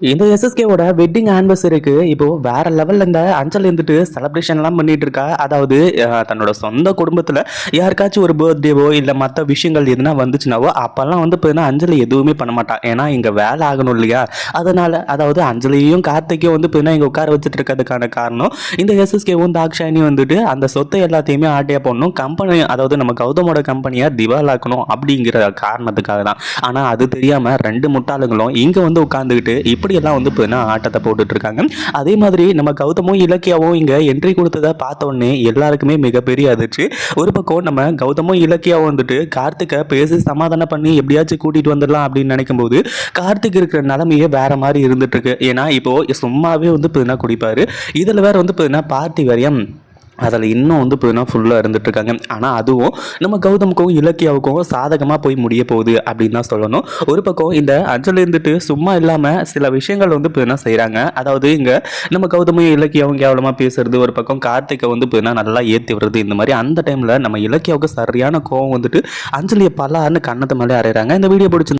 இந்த எஸ்எஸ்கேவோட வெட்டிங் ஆனிவர்சரிக்கு இப்போ வேற லெவல்ல இந்த அஞ்சல் இருந்துட்டு செலிப்ரேஷன் எல்லாம் பண்ணிட்டு இருக்கா? அதாவது தன்னோட சொந்த குடும்பத்துல யாருக்காச்சும் ஒரு பர்த்டேவோ இல்ல மற்ற விஷயங்கள் எதுனா வந்துச்சுனாவோ அப்பெல்லாம் வந்து பார்த்தீங்கன்னா அஞ்சலி எதுவுமே பண்ண மாட்டான். ஏன்னா இங்க வேலை ஆகணும் இல்லையா? அதனால அதாவது அஞ்சலியும் கார்த்திகையும் வந்து பார்த்தீங்கன்னா இங்க உட்கார வச்சுட்டு இருக்கிறதுக்கான காரணம் இந்த எஸ்எஸ்கேவும் தாக்ஷாயனி வந்துட்டு அந்த சொத்தை எல்லாத்தையுமே ஆட்டையா போடணும். கம்பெனி அதாவது நம்ம கௌதமோட கம்பெனியை திவாலாக்கணும் அப்படிங்கிற காரணத்துக்காக தான். ஆனா அது தெரியாம ரெண்டு முட்டாளுங்களும் இங்க வந்து உட்காந்துக்கிட்டு இப்படியெல்லாம் வந்து பார்த்தீங்கன்னா ஆட்டத்தை போட்டுட்டு இருக்காங்க அதே மாதிரி நம்ம கௌதமும் இலக்கியாவும் இங்க என்ட்ரி கொடுத்ததை பார்த்த உடனே எல்லாருக்குமே மிகப்பெரிய அதிர்ச்சி. ஒரு பக்கம் நம்ம கௌதமும் இலக்கியாவும் வந்துட்டு கார்த்திகை பேசி சமாதானம் பண்ணி எப்படியாச்சும் கூட்டிட்டு வந்துடலாம் அப்படின்னு நினைக்கும் போது கார்த்திக் இருக்கிற நிலைமையே வேற மாதிரி இருந்துட்டு இருக்கு ஏன்னா இப்போ சும்மாவே வந்து பார்த்தீங்கன்னா குடிப்பாரு. இதுல வேற வந்து பார்த்தீங்கன்னா பார்த்தி வரையும் அதில் இன்னும் வந்து பார்த்தீங்கன்னா ஃபுல்லாக இருந்துட்டுருக்காங்க. ஆனால் அதுவும் நம்ம கௌதமுக்கும் இலக்கியாவுக்கும் சாதகமாக போய் முடிய போகுது அப்படின்னு தான் சொல்லணும். ஒரு பக்கம் இந்த அஞ்சல் இருந்துட்டு சும்மா இல்லாமல் சில விஷயங்கள் வந்து பார்த்தீங்கன்னா செய்கிறாங்க அதாவது இங்கே நம்ம கௌதமும் இலக்கியாவும் கேவலமாக பேசுறது ஒரு பக்கம் கார்த்திகை வந்து பார்த்தீங்கன்னா நல்லா ஏற்றி விடுறது இந்த மாதிரி அந்த டைமில் நம்ம இலக்கியாவுக்கு சரியான கோவம் வந்துட்டு அஞ்சலியை பலான்னு கண்ணத்தை மேலே அறையிறாங்க. இந்த வீடியோ பிடிச்சி